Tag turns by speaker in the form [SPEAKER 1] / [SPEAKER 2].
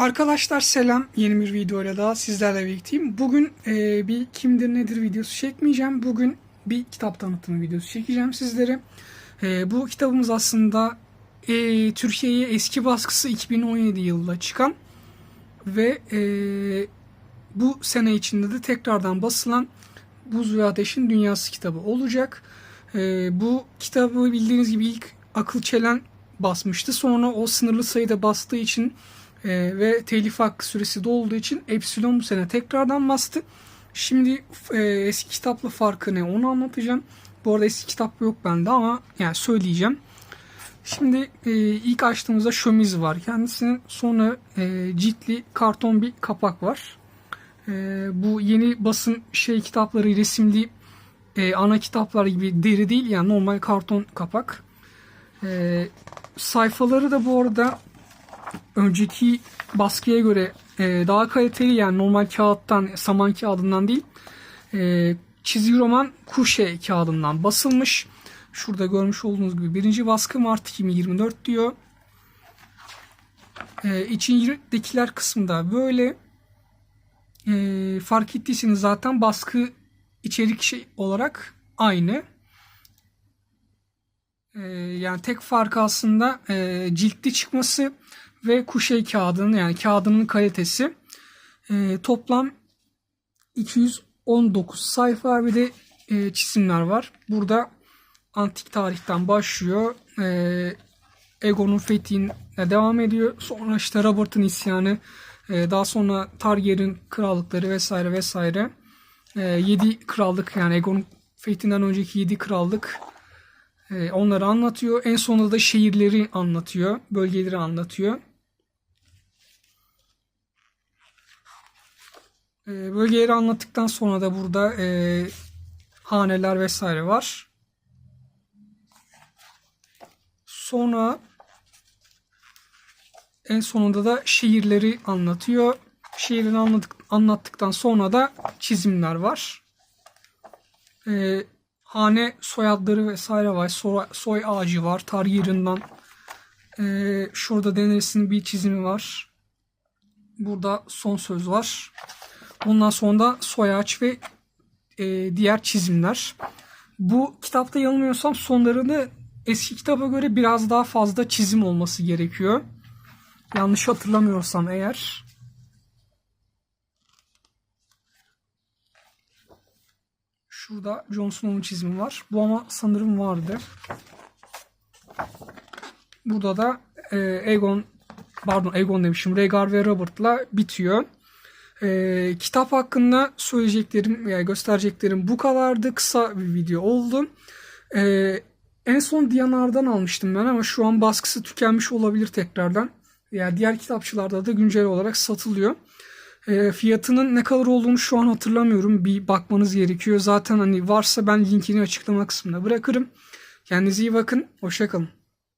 [SPEAKER 1] Arkadaşlar selam. Yeni bir videoyla daha sizlerle birlikteyim. Bugün e, bir kimdir nedir videosu çekmeyeceğim. Bugün bir kitap tanıtımı videosu çekeceğim sizlere. E, bu kitabımız aslında e, Türkiye'ye eski baskısı 2017 yılında çıkan ve e, bu sene içinde de tekrardan basılan Buz ve Ateşin Dünyası kitabı olacak. E, bu kitabı bildiğiniz gibi ilk Akıl Çelen basmıştı. Sonra o sınırlı sayıda bastığı için e, ve telif hakkı süresi dolduğu için Epsilon bu sene tekrardan bastı. Şimdi e, eski kitapla farkı ne onu anlatacağım. Bu arada eski kitap yok bende ama yani söyleyeceğim. Şimdi e, ilk açtığımızda şömiz var. Kendisinin sonra e, ciltli karton bir kapak var. E, bu yeni basım şey kitapları resimli e, ana kitaplar gibi deri değil yani normal karton kapak. E, sayfaları da bu arada önceki baskıya göre e, daha kaliteli yani normal kağıttan saman kağıdından değil e, çizgi roman kuşe kağıdından basılmış. Şurada görmüş olduğunuz gibi birinci baskı Mart 2024 diyor. E, içindekiler kısmında böyle e, fark ettiyseniz zaten baskı içerik şey olarak aynı. E, yani tek farkı aslında e, ciltli çıkması ve kuşey kağıdının yani kağıdının kalitesi. E, toplam 219 sayfa bir de e, çizimler var. Burada antik tarihten başlıyor. E, Egon'un fethine devam ediyor. Sonra işte Robert'ın isyanı. E, daha sonra Targaryen krallıkları vesaire vesaire. E, 7 krallık yani Egon'un fethinden önceki 7 krallık e, onları anlatıyor. En sonunda da şehirleri anlatıyor. Bölgeleri anlatıyor. E, bölgeleri anlattıktan sonra da burada e, haneler vesaire var. Sonra en sonunda da şehirleri anlatıyor. Şehirleri anladık, anlattıktan sonra da çizimler var. E, hane soyadları vesaire var. Soy, soy ağacı var. Targaryen'dan e, şurada Daenerys'in bir çizimi var. Burada son söz var. Ondan sonra da soy ağaç ve e, diğer çizimler. Bu kitapta yanılmıyorsam sonlarını eski kitaba göre biraz daha fazla çizim olması gerekiyor. Yanlış hatırlamıyorsam eğer. Şurada Jon Snow'un çizimi var. Bu ama sanırım vardı. Burada da e, Egon pardon Egon demişim. Rhaegar ve Robert'la bitiyor. E, kitap hakkında söyleyeceklerim veya göstereceklerim bu kadardı. Kısa bir video oldu. E, en son Diyanar'dan almıştım ben ama şu an baskısı tükenmiş olabilir tekrardan. Yani diğer kitapçılarda da güncel olarak satılıyor. E, fiyatının ne kadar olduğunu şu an hatırlamıyorum. Bir bakmanız gerekiyor. Zaten hani varsa ben linkini açıklama kısmına bırakırım. Kendinize iyi bakın. Hoşçakalın.